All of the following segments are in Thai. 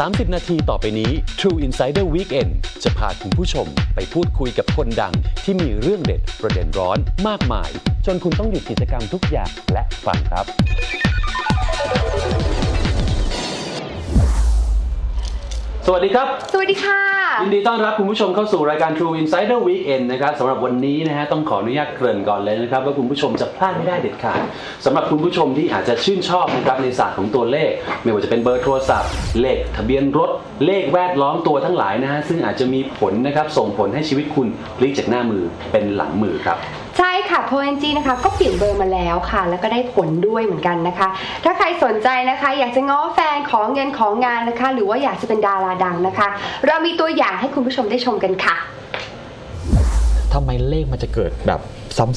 30 นาทีต่อไปนี้ True Insider Weekend จะพาคุณผู้ชมไปพูดคุยกับคนดังที่มีเรื่องเด็ดประเด็นร้อนมากมาย จนคุณต้องหยุดกิจกรรมทุกอย่างและฟังครับ สวัสดีครับ สวัสดีค่ะ ยินดีต้อนรับคุณผู้ชมเข้าสู่รายการ True Insider Weekend นะครับสำหรับวันนี้นะฮะต้องขออนุญาตเกริ่นก่อนเลยนะครับว่าคุณผู้ชมจะพลาดไม่ได้เด็ดขาดสำหรับคุณผู้ชมที่อาจจะชื่นชอบนะครับในศาสตร์ของตัวเลข ไม่ว่าจะเป็นเบอร์โทรศัพท์ เลขทะเบียนรถเลขแวดล้อมตัวทั้งหลายนะฮะซึ่งอาจจะมีผลนะครับส่งผลให้ชีวิตคุณพลิกจากหน้ามือเป็นหลังมือครับ ใช่ค่ะเพราะแอนจี้นะคะก็เปลี่ยนเบอร์มาแล้วค่ะ แล้วก็ได้ผลด้วยเหมือนกันนะคะ ถ้าใครสนใจนะคะ อยากจะง้อแฟนของเงินของงานนะคะ หรือว่าอยากจะเป็นดาราดังนะคะ เรามีตัวอย่างให้คุณผู้ชมได้ชมกันค่ะทำไมเลขมันจะเกิดแบบ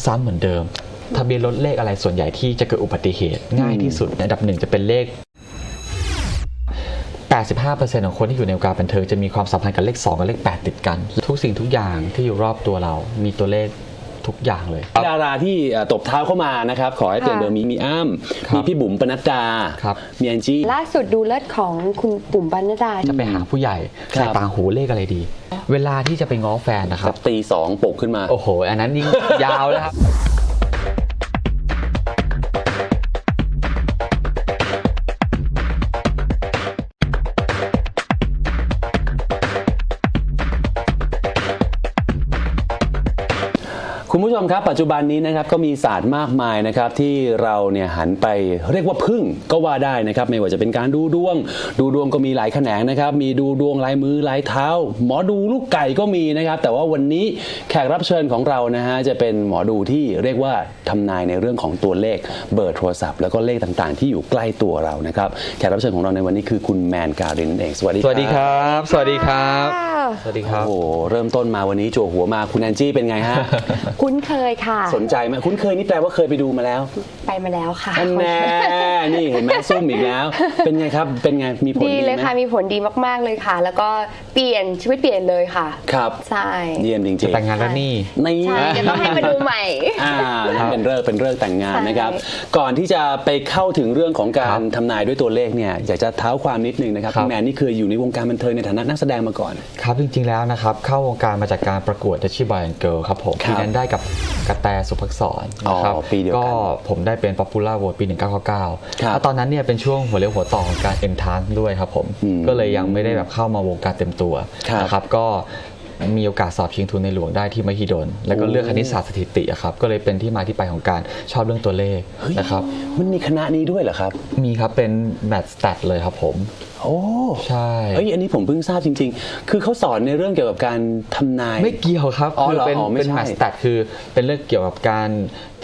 ซ้ำๆเหมือนเดิม ทะเบียนรถเลขอะไรส่วนใหญ่ที่จะเกิดอุบัติเหตุง่ายที่สุดอันดับหนึ่งจะเป็นเลข 85%ของคนที่อยู่ในวงการบันเทิงจะมีความสัมพันธ์กับเลข 2 กับเลข 8 ติดกัน ทุกสิ่งทุกอย่างที่อยู่รอบตัวเรา มีตัวเลข ทุกอย่างเลย ดาราที่เอ่อตบเท้าเข้ามานะครับ ขอให้เปลี่ยนเบอร์มีมีอ้ำครับมีพี่บุ๋มปนัดดาครับมีแอนจี้ล่าสุดดูเลิศของคุณปุ่มบรรณดาจะไปหาผู้ใหญ่ครับใส่ต่างหูเลขอะไรดี เวลาที่จะไปง้อแฟนนะคแบรับบตีสองปลุกขึ้นมา โอ้โห อันนั้นยิ่งยาวแล้วครับ คุณผู้ชมครับ ปัจจุบันนี้นะครับก็มีศาสตร์มากมายนะครับที่เราเนี่ยหันไปเรียกว่าพึ่งก็ว่าได้นะครับ ไม่ว่าจะเป็นการดูดวง ดูดวงก็มีหลายแขนงนะครับ มีดูดวงลายมือลายเท้า หมอดูลูกไก่ก็มีนะครับ แต่ว่าวันนี้แขกรับเชิญของเรานะฮะจะเป็นหมอดูที่เรียกว่าทำนายในเรื่องของตัวเลขเบอร์โทรศัพท์ แล้วก็เลขต่างๆ ที่อยู่ใกล้ตัวเรานะครับแขกรับเชิญของเราในวันนี้คือคุณแมนการินนั่นเองสวัสดีสวัสดีครับ สวัสดีครับ สวัสดีครับโอ้โหเริ่มต้นมาวันนี้จั่วหัวมาคุณแอนจี้เป็นไงฮะคุ้นเคยค่ะ สนใจไหมคุ้นเคยนี่แปลว่าเคยไปดูมาแล้วไปมาแล้วค่ะอันแน่นี่เห็นไหมซุ่มอีกแล้ว เป็นไงครับเป็นไงมีผลดีเลยไหมค่ะมีผลดีมากๆเลยค่ะ แล้วก็เปลี่ยนชีวิตเปลี่ยนเลยค่ะ ครับ ใช่ เยี่ยมจริงๆแต่งงานแล้วนี่ นี่ ใช่เดี๋ยวต้องให้มาดูใหม่ อ่านั่นเป็นเรื่องเป็นเรื่องแต่งงานใช่นะครับ ก่อนที่จะไปเข้าถึงเรื่องของกาครัรบทำนายด้วยตัวเลขเนี่ยอยากจะเท้าความนิดนึงนะครับครับ พี่แมนนี่คืออยู่ในวงการบันเทิงในฐานะนักแสดงมาก่อน ครับจริงๆแล้วนะครับเข้าวงการมาจากการประกวด The Chi Boy and Girl ครับผมครับ ปีนั้นได้กับกระแตสุภักษรนะครับอ๋อปีเดียวกันก็ผมได้เป็น Popular Vote ปีครับ1999แล้วตอนนั้นเนี่ยเป็นช่วงหัวเรียวหัวต่อของการ Entrance ด้วยครับผม อืมก็เลยยังไม่ได้แบบเข้ามาวงการเต็มตัวครับ นะครับก็ มีโอกาสสอบชิงทุนในหลวงได้ที่มหิดล แล้วก็เลือกคณิตศาสตร์สถิติอะครับก็เลยเป็นที่มาที่ไปของการชอบเรื่องตัวเลขเฮ้ยนะครับ มันมีคณะนี้ด้วยเหรอครับ มีครับเป็นแมทสแตทเลยครับผม โอ้ใช่เอ้ยอันนี้ผมเพิ่งทราบจริง ๆ คือเขาสอนในเรื่องเกี่ยวกับการทำนาย ไม่เกี่ยวครับอ๋อคืเหรอเป็นอ๋อไม่เป็นใช่ แมทสแตทคือเป็นเรื่องเกี่ยวกับการ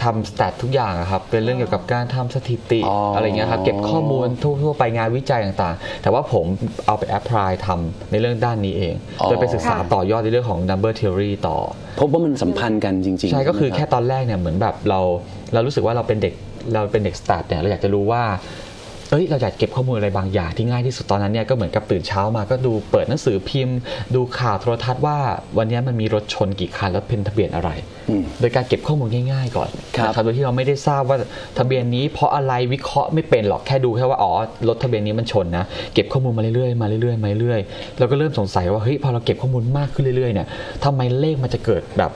ทำสแตททุกอย่างอะครับเป็นเรื่องเกี่ยวกับการทำสถิติอ๋ออ อะไรเงี้ยครับเก็บข้อมูลทั่วๆไปงานวิจัยต่างๆ แต่ว่าผมเอาไปแอพพลายทำในเรื่องด้านนี้เองอ๋อ โดยไปศึกษาค่ะ ต่อยอดในเรื่องของ number theory ต่อ พบว่ามันสัมพันธ์กันจริงๆใช่ก็คือไหมแค่รับ ตอนแรกเนี่ยเหมือนแบบเราเรารู้สึกว่าเราเป็นเด็กเราเป็นเด็กสแตทเนี่ยเราอยากจะรู้ว่า เอ้ยเราอยากเก็บข้อมูลอะไรบางอย่างที่ง่ายที่สุดตอนนั้นเนี่ยก็เหมือนกับตื่นเช้ามาก็ดูเปิดหนังสือพิมพ์ ดูข่าวโทรทัศน์ว่าวันนี้มันมีรถชนกี่คันแล้วเป็นทะเบียนอะไร โดยการเก็บข้อมูลง่ายๆก่อนครับนะครับโดยที่เราไม่ได้ทราบว่าทะเบียนนี้เพราะอะไรวิเคราะห์ไม่เป็นหรอกแค่ดูแค่ว่าอ๋อรถทะเบียนนี้มันชนนะเก็บข้อมูลมาเรื่อยๆมาเรื่อยๆมาเรื่อยๆแล้วก็เริ่มสงสัยว่าเฮ้ยพอเราเก็บข้อมูลมากขึ้นเรื่อยๆเนี่ยทำไมเลขมันจะเกิดแบบ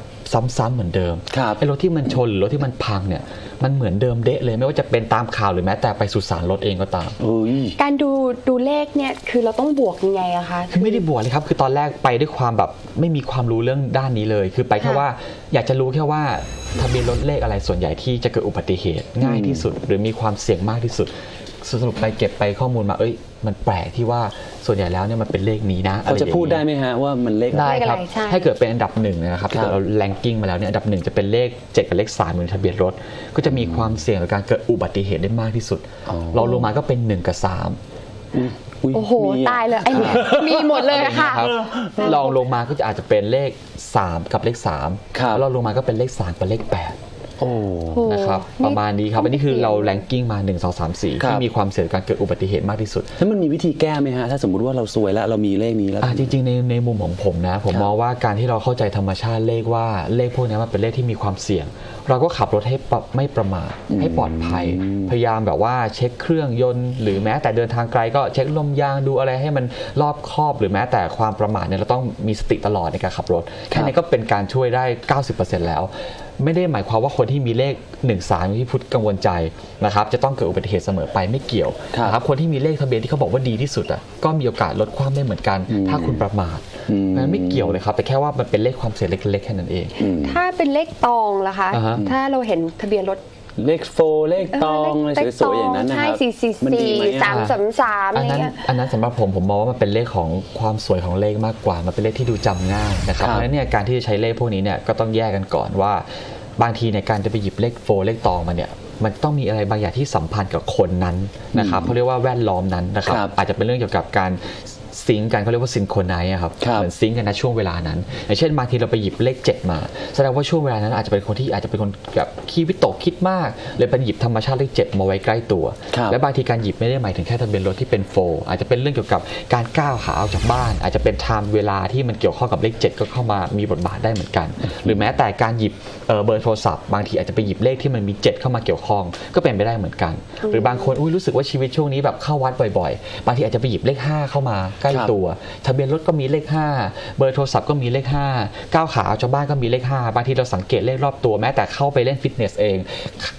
ซ้ำๆเหมือนเดิมครับไอ้รถที่มันชนหรือรถที่มันพังเนี่ยมันเหมือนเดิมเดะเลยไม่ว่าจะเป็นตามข่าวหรือแม้แต่ไปสุสานรถเองก็ตามเอ้ยการดูดูเลขเนี่ยคือเราต้องบวกยังไงอะคะคือไม่ได้บวชเลยครับคือตอนแรกไปด้วยความแบบไม่มีความรู้เรื่องด้านนี้เลย คือไปแค่ค่ะว่าอยากจะรู้แค่ว่าทะเบียนรถเลขอะไรส่วนใหญ่ที่จะเกิดอุบัติเหตุง่ายที่สุด หรือมีความเสี่ยงมากที่สุด สรุปไปเก็บไปข้อมูลมาเอ้ย มันแปลกที่ว่าส่วนใหญ่แล้วเนี่ยมันเป็นเลขนี้นะเราจะพูดได้ไหมฮะว่ามันเลขได้เลขอะคไรรับใช่ถ้าเกิดเป็นอันดับหนึ่งนะครับครับถ้าเกิดเราแรงกิ้งมาแล้วเนี่ยอันดับหนึ่งจะเป็นเลข7กับเลข3เหมือนทะเบียนรถ ก็จะมีความเสี่ยงต่อการเกิดอุบัติเหตุได้มากที่สุดอ๋อเราลงมาก็เป็น 1 กับ3อุ๊ยโอ้โหมีะตายเลยไอ้เนี่ยมีหมดเลยอะค่ะครับลองลงมาก็จะอาจจะเป็นเลข 3 กับเลข3ครับแล้วเราลงมาก็เป็นเลข 3 กับเลขโอ้ โอ้นะครับนี่ประมาณนี้ครับอันนี้คือเราต้องเปลี่ยนแรงกิ้งมา 1 2 3 4ครับที่มีความเสี่ยงการเกิดอุบัติเหตุมากที่สุด แล้วมันมีวิธีแก้ไหมฮะ ถ้าสมมุติว่าเราซวยแล้วเรามีเลขนี้แล้วอะจริงๆในในมุมของผมนะ ผมครับมองว่าการที่เราเข้าใจธรรมชาติเลขว่าเลขพวกนี้มันเป็นเลขที่มีความเสี่ยง เราก็ขับรถให้ปรับไม่ประมาทให้ปลอดภัย พยายามแบบว่าเช็คเครื่องยนต์ หรือแม้แต่เดินทางไกลก็เช็คลมยางดูอะไรให้มันรอบคอบ หรือแม้แต่ความประมาทเนี่ยเราต้องมีสติตลอดในการขับรถแค่นี้ก็เป็นการช่วยได้ 90%แล้ว ไม่ได้หมายความว่าคนที่มีเลข1 3ที่พุทธกังวลใจนะครับจะต้องเกิดอุบัติเหตุเสมอไปไม่เกี่ยวครับนะครับคนที่มีเลขทะเบียนที่เขาบอกว่าดีที่สุดอะก็มีโอกาสลดความได้เหมือนกัน ถ้าคุณประมาทอืมนั้นไม่เกี่ยวเลยครับแต่แค่ว่ามันเป็นเลขความเสี่ยงเล็กๆแค่นั้นเองอืมถ้าเป็นเลขตองล่ะคะอ่าฮะถ้าเราเห็นทะเบียนรถ เลขโฟร์เลขตองอะไรเลขสวยๆอย่างนั้นนะคใช่รับสี่สี่มันดีสี่ไหมสามอะสามสามอะอัไรนนั้นเงี้ยอันนั้นสำหรับผมผมมองว่ามันเป็นเลขของความสวยของเลขมากกว่า มันเป็นเลขที่ดูจำง่ายนะครับครับเพราะฉะนั้นเนี่ยการที่จะใช้เลขพวกนี้เนี่ยก็ต้องแยกกันก่อนว่าบางทีในการจะไปหยิบเลขโฟร์เลขตองมาเนี่ยมันต้องมีอะไรบางอย่างที่สัมพันธ์กับคนนั้นนะครับเขาเรียกว่าแวดล้อมนั้นนะครับครับอาจจะเป็นเรื่องเกี่ยวกับการ ซิงก์กันเขาเรียกว่าซินโครไนซ์ครับครับ เหมือนซิงก์กันนะช่วงเวลานั้น อย่างเช่นบางทีเราไปหยิบเลข7มา แสดงว่าช่วงเวลานั้นอาจจะเป็นคนที่อาจจะเป็นคนแบบขี้วิตกคิดมาก เลยไปหยิบธรรมชาติเลข7มาไว้ใกล้ตัว ครับและบางทีการหยิบไม่ได้หมายถึงแค่ทะเบียนรถที่เป็นโฟร์อาจจะเป็นเรื่องเกี่ยวกับการก้าวขาออกจากบ้าน อาจจะเป็นไทม์เวลาที่มันเกี่ยวข้องกับเลข7ก็เข้ามามีบทบาทได้เหมือนกัน หรือแม้แต่การหยิบเอ่อเบอร์โทรศัพท์บางทีอาจจะไปหยิบเลขที่มันมี7เข้ามาเกี่ยวข้องก็เป็นไปได้เหมือนกัน หรือบางคนอุ้ยรู้สึกว่าชีวิตช่วงนี้แบบเข้าวัดบ่อยๆ บางทีอาจจะไปหยิบเลข5เข้ามาใกล้ครับตัว ทะเบียนรถก็มีเลข 5 เบอร์โทรศัพท์ก็มีเลข 5 ก้าวขาออกจากบ้านก็มีเลข 5 บางทีเราสังเกตเลขรอบตัวแม้แต่เข้าไปเล่นฟิตเนสเอง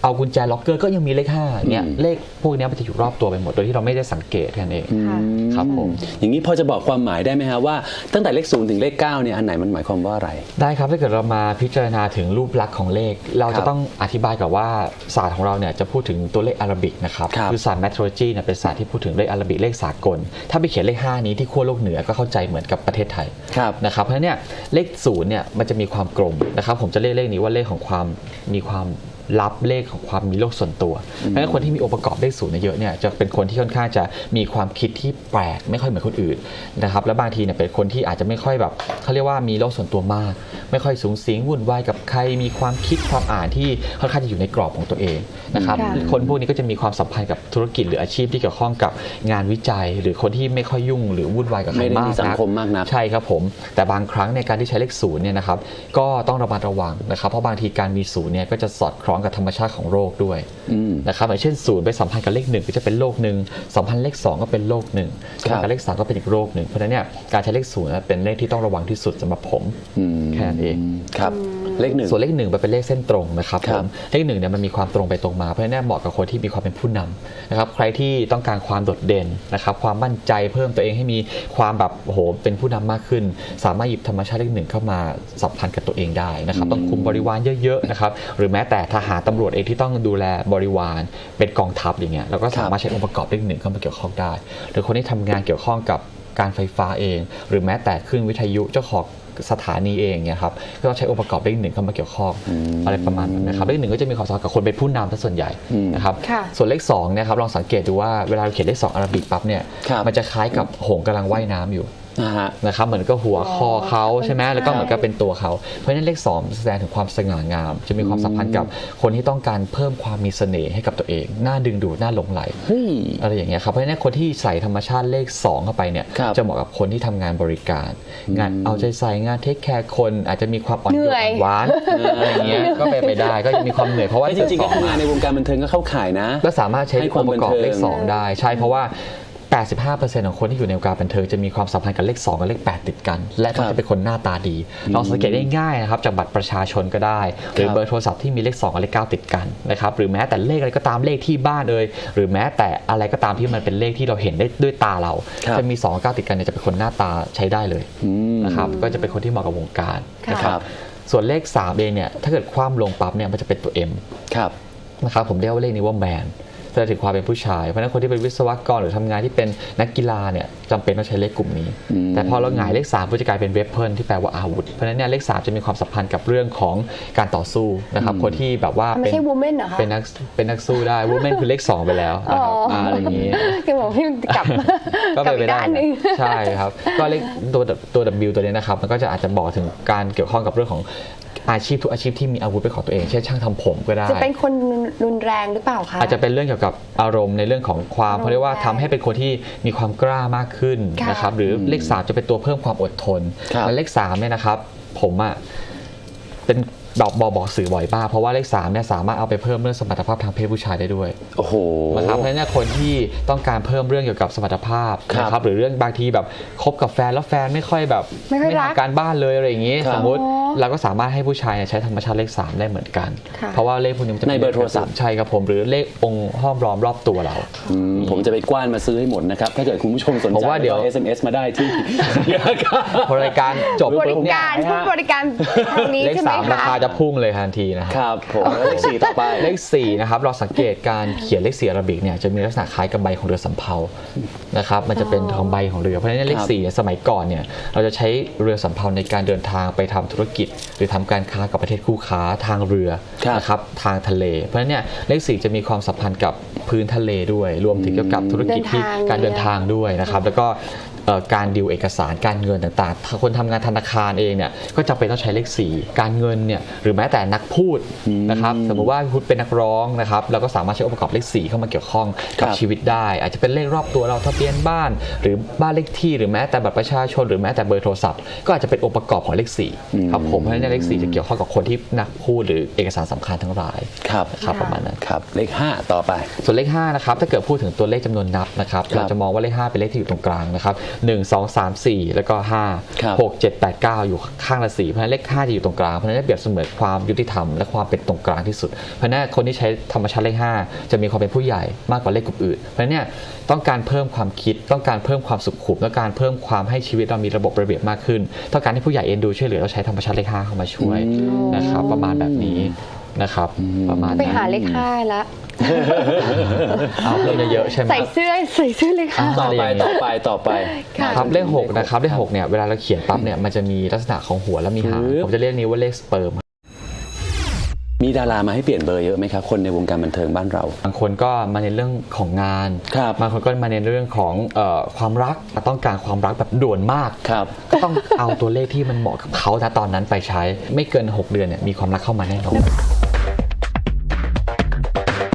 เอากุญแจล็อกเกอร์ก็ยังมีเลข5เนี่ยอืมเลขพวกเนี้ยมันจะอยู่รอบตัวไปหมดโดยที่เราไม่ได้สังเกตแค่นั้นเองค่ะครับผมอย่างนี้พอจะบอกความหมายได้ไหมฮะว่าตั้งแต่เลขศูนย์ถึงเลขเก้าเนี่ยอันไหนมันหมายความว่าอะไร ได้ครับถ้าเกิดเรามาพิจารณาถึงรูปลักษณ์ของเลข เราครัจะบต้องอธิบายกับว่าศาสตร์ของเราเนี่ยจะพูดถึงตัวเลขอาราบิกนะครับครับอศาสตร์แมทร o จีเนี่ยเป็นศาสตร์ที่พูดถึงเลขอาราบิกเลขสากล ถ้าไปเขียนเลข 5 นี้ที่ขั้วโลกเหนือก็เข้าใจเหมือนกับประเทศไทยครับนะครับเพราะฉะนั้นเนี่ยเลขศูนย์เนี่ยมันจะมีความกลมนะครับผมจะเรียกเลขนี้ว่าเลขของความมีความ ลับเลขของความมีโลกส่วนตัวเพราะฉะนั้นคนที่มีองค์ประกอบเลขศูนย์เยอะเนี่ยจะเป็นคนที่ค่อนข้างจะมีความคิดที่แปลกไม่ค่อยเหมือนคนอื่นนะครับและบางทีเนี่ยเป็นคนที่อาจจะไม่ค่อยแบบเขาเรียกว่ามีโลกส่วนตัวมาก ไม่ค่อยสูงสิงวุ่นวายกับใครมีความคิดความอ่านที่ค่อนข้างจะอยู่ในกรอบของตัวเองนะครับค่ะคนพวกนี้ก็จะมีความสัมพันธ์กับธุรกิจหรืออาชีพที่เกี่ยวข้องกับงานวิจัย หรือคนที่ไม่ค่อยยุ่งหรือวุ่นวายกับใครไม่ได้มากมีสังนักคมมากนักใช่ครับผม แต่บางครั้งในการที่ใช้เลขศูนย์เนี่ยนะครับก็ต้องระมัดระวังนะครับเพราะบางทีการมีศูนย์เนี่ยก็จะสอดคล้องกับธรรมชาติของโรคด้วยอืมนะครับอย่างเช่นศูนย์ไปสัมพันธ์กับเลขหนึ่งก็จะเป็นโรคหนึ่งสัมพันธ์เลขสองก็เป็นโรคหนึ่งสัมพันธ์กับเลขสามก็เป็นอีกโรคหนึ่งเพราะฉะนั้นเนี่ยการใช้เลขศูนย์เป็นเลขที่ต้องระวังที่สุดสำหรับผมอืมแค่นั้นเองครับ เลขหนึ่ง ส่วนเลขหนึ่งมันเป็นเลขเส้นตรงนะครับครัผบมเลขหนึ่งเนี่ยมันมีความตรงไปตรงมาเพราะฉะนั้นเหมาะกับคนที่มีความเป็นผู้นำนะครับใครที่ต้องการความโดดเด่นนะครับความมั่นใจเพิ่มตัวเองให้มีความแบบโอ้โหเป็นผู้นำมากขึ้น สามารถหยิบธรรมชาติเลขหนึ่งเข้ามาสัมพันธ์กับตัวเองได้นะครับต้องคุมบริวารเยอะๆนะครับหรือแม้แต่ทหารตำรวจเองที่ต้องดูแลบริวารเป็นกองทัพอย่างเงี้ยเราก็สามารถใช้องค์ประกอบเลขหนึ่งเข้ามาเกี่ยวข้องได้ หรือคนที่ทำงานเกี่ยวข้องกับการไฟฟ้าเอง หรือแม้แต่คลื่นวิทยุเจ้าของ สถานีเองเนี่ยครับก็ต้องใช้องค์ประกอบเลขหนึ่งเข้ามาเกี่ยวข้องอะไรประมาณนั้นนะครับเลขหนึ่งก็จะมีความสำคัญกับคนเป็นผู้นำซะส่วนใหญ่อืมนะครับค่ะส่วนเลข2เนี่ยครับลองสังเกตดูว่าเวลาเราเขียนเลข2อาราบิกปั๊บเนี่ยครับมันจะคล้ายกับหงส์กำลังว่ายน้ำอยู่ นะฮะนะครับเหมือนก็หัวคอเขาใช่ไหมใช่แล้วก็เหมือนกับเป็นตัวเขา เพราะฉะนั้นเลข 2 แสดงถึงความสง่างาม จะมีความสัมพันธ์กับคนที่ต้องการเพิ่มความมีเสน่ห์ให้กับตัวเอง น่าดึงดูดน่าหลงไหลเฮ้ยอะไรอย่างเงี้ยครับเพราะฉะนั้นคนที่ใส่ธรรมชาติเลข 2 เข้าไปเนี่ยครับจะเหมาะกับคนที่ทำงานบริการ งานเอาใจใส่งานเทคแคร์คนอาจจะมีความอ่อนโยเหนื่นอยอ่อนหวานอะไรอย่างเงี้ยก็ไปนไปได้ก็มีความเหนื่อยเพราะว่าไอ้จริงๆก็ทำงานในวงการบันเทิงก็เข้าข่ายนะ ก็สามารถใช้ให้คอวางมค์ประกอบบันเทิงเลข 2 ได้ใช่เพราะว่า 85%ของคนที่อยู่ในวงการบันเทิงจะมีความสัมพันธ์กับเลข 2 กับเลข 8 ติดกัน และก็ครับจะเป็นคนหน้าตาดีลองสังเกตได้ง่ายนะครับจากบัตรประชาชนก็ได้ หรือครับเบอร์โทรศัพท์ที่มีเลข 2 กับเลข 9 ติดกันนะครับหรือแม้แต่เลขอะไรก็ตามเลขที่บ้านเอ่ยหรือแม้แต่อะไรก็ตามที่มันเป็นเลขที่เราเห็นได้ด้วยตาเราครับจะมี2กับ9ติดกันเนี่ยจะเป็นคนหน้าตาใช้ได้เลยอืมนะครับก็จะเป็นคนที่เหมาะกับวงการค่ะนะคครัรับบส่วนเลข3เองเนี่ยถ้าเกิดคว่ำลงปั๊บเนี่ยมันจะเป็นตัว M ครับนะครับผมเรียกว่าเลขนี้ว่าแมน แสดงถึงความเป็นผู้ชาย เพราะฉะนั้นคนที่เป็นวิศวกรหรือทำงานที่เป็นนักกีฬาเนี่ยจำเป็นต้องใช้เลขกลุ่มนี้อืมแต่พอเราหงายเลข3ก็จะกลายเป็นเวปเพิลที่แปลว่าอาวุธ เพราะฉะนั้นเนี่ยเลข 3 จะมีความสัมพันธ์กับเรื่องของการต่อสู้นะครับคนที่แบบว่าไม่เป็นใช่ woman เหรอคะเป็นนักเป็นนักสู้ได้วูแมนคือเลข 2 ไปแล้วนะครับอ๋ออ่าอะไรอย่างนี้แกบอกให้มันกลับก็กลัเป็นบไปอีกได้ด้านหนึ่งใช่ครับก็เลขตัวตัว W ตัวนี้นะครับมันก็จะอาจจะบอกถึงการเกี่ยวข้องกับเรื่องของ อาชีพทุกอาชีพที่มีอาวุธเป็นของตัวเองเช่นช่างทำผมก็ได้ จะเป็นคนรุนแรงหรือเปล่าคะ อาจจะเป็นเรื่องเกี่ยวกับอารมณ์ในเรื่องของความอารมณ์เขาเรียกว่าทำให้เป็นคนที่มีความกล้ามากขึ้นค่ะ นะครับหรือเลขสามจะเป็นตัวเพิ่มความอดทนครับ และเลขสามเนี่ยนะครับ ผมอะเป็น บอกบอกบอกสื่อบ่อยมากเพราะว่าเลขสามเนี่ยสามารถเอาไปเพิ่มเรื่องสมรรถภาพทางเพศผู้ชายได้ด้วยโอ้โห นะครับเพราะฉะนั้นเนยคนที่ต้องการเพิ่มเรื่องเกี่ยวกับสมรรถภาพครับนะครับหรือเรื่องบางทีแบบคบกับแฟนแล้วแฟนไม่ค่อยแบบไม่ค่อยรักทำการบ้านเลยอะไรอย่างนี้ ครับสมมติอ๋อเราก็สามารถให้ผู้ชายเนี่ยใช้ธรรมชาติเลขสามได้เหมือนกัน ค่ะ เพราะว่าเลขพวกนี้มันจะในเบอร์โทรศัพท์ ใช่ครับผมหรือเลของค์ห้อมล้อมรอบตัวเรา อืมผมจะไปกว้านมาซื้อให้หมดนะครับ ถ้าเกิดคุณผู้ชมสนผมใจว่าเดี๋ยว ก็ SMS มาได้ที่ พอรายการจบบริปุ๊บเนี่ย การผู้บริการทางนี้เลขใช่ไหมสามราคะ คาจะพุ่งเลยทันทีนะครับครับผมแล้วเลขสี่ต่อไป เลข4นะครับเราสังเกตการเขียนเลข4อาราบิกเนี่ยจะมีลักษณะคล้ายกับใบของเรือสำเภานะครับมันจะเป็นของใบของเรือเพราะฉะนั้นเลขครับ4เนี่ยสมัยก่อนเนี่ยเราจะใช้เรือสำเภาในการเดินทางไปทำธุรกิจ หรือทำการค้ากับประเทศคู่ค้าทางเรือครับนะครับทางทะเล เพราะฉะนั้นเนี่ยเลข4จะมีความสัมพันธ์กับพื้นทะเลด้วย รวมถึงเกี่ยวกับธุรกิจที่เดินทาง การเดินทางด้วยนะครับแล้วก็เอ่อ การดิวเอกสารการเงินต่างๆ คนทำงานธนาคารเองเนี่ยก็จำเป็นต้องใช้เลข 4 การเงินเนี่ยหรือแม้แต่นักพูดนะครับสมมติว่าพูดเป็นนักร้องนะครับเราก็สามารถใช้องค์ประกอบเลข 4 เข้ามาเกี่ยวข้องกับครับชีวิตได้ อาจจะเป็นเลขรอบตัวเราทะเบียนบ้าน หรือบ้านเลขที่ หรือแม้แต่บัตรประชาชน หรือแม้แต่เบอร์โทรศัพท์ ก็อาจจะเป็นองค์ประกอบของเลข4ครับผมเพราะฉะนั้นเลข 4 จะเกี่ยวข้องกับคนที่นักพูดหรือเอกสารสำคัญทั้งหลายครับนะครับประมาณนั้นครับเลขห้าต่อไป ส่วนเลข5นะครับถ้าเกิดพูดถึงตัวเลขจำนวนนับนะครับครับเราจะมองว่าเลข 5 เป็นเลขที่อยู่ตรงกลางนะครับ1 2 3 4 แล้วก็ครับ5 6 7 8 9 อยู่ข้างละ4เพราะฉะนั้นเลข5จะอยู่ตรงกลางเพราะฉะนั้นเปรียบเสมือนความยุติธรรมและความเป็นตรงกลางที่สุด เพราะฉะนั้นคนที่ใช้ธรรมชาติเลข 5 จะมีความเป็นผู้ใหญ่มากกว่าเลขกลุ่มอื่น เพราะฉะนั้นเนี่ยต้องการเพิ่มความคิดต้องการเพิ่มความสุขุมต้องการเพิ่มความให้ชีวิตเรามีระบบระเบียบมากขึ้น ต้องการให้ผู้ใหญ่เอ็นดูช่วยเหลือเราใช้ธรรมชาติเลข5เข้ามาช่วยนะครับประมาณแบบนี้ นะครับ ประมาณไปนั้นหาเลขห้าแล้วเอาเพิ่มเยอะๆใช่ไหมใส่เสื้อใส่เสื้อเลขห้าต่อไปต่อไปต่อไปค่ะครับเลขหกนะครับเลขหกเนี่ยเวลาเราเขียนปั๊บเนี่ยมันจะมีลักษณะของหัวและมีหางปึ๊บผมจะเรียกนี้ว่าเลขสเปิร์มมีดารามาให้เปลี่ยนเบอร์เยอะไหมครับคนในวงการบันเทิงบ้านเรา บางคนก็มาในเรื่องของงานครับบางคนก็มาในเรื่องของเอ่อความรักต้องการความรักแบบด่วนมากครับก็ต้องเอาตัวเลขที่มันเหมาะกับเขาณตอนนั้นไปใช้ ไม่เกิน 6 เดือนเนี่ยมีความรักเข้ามาแน่นอน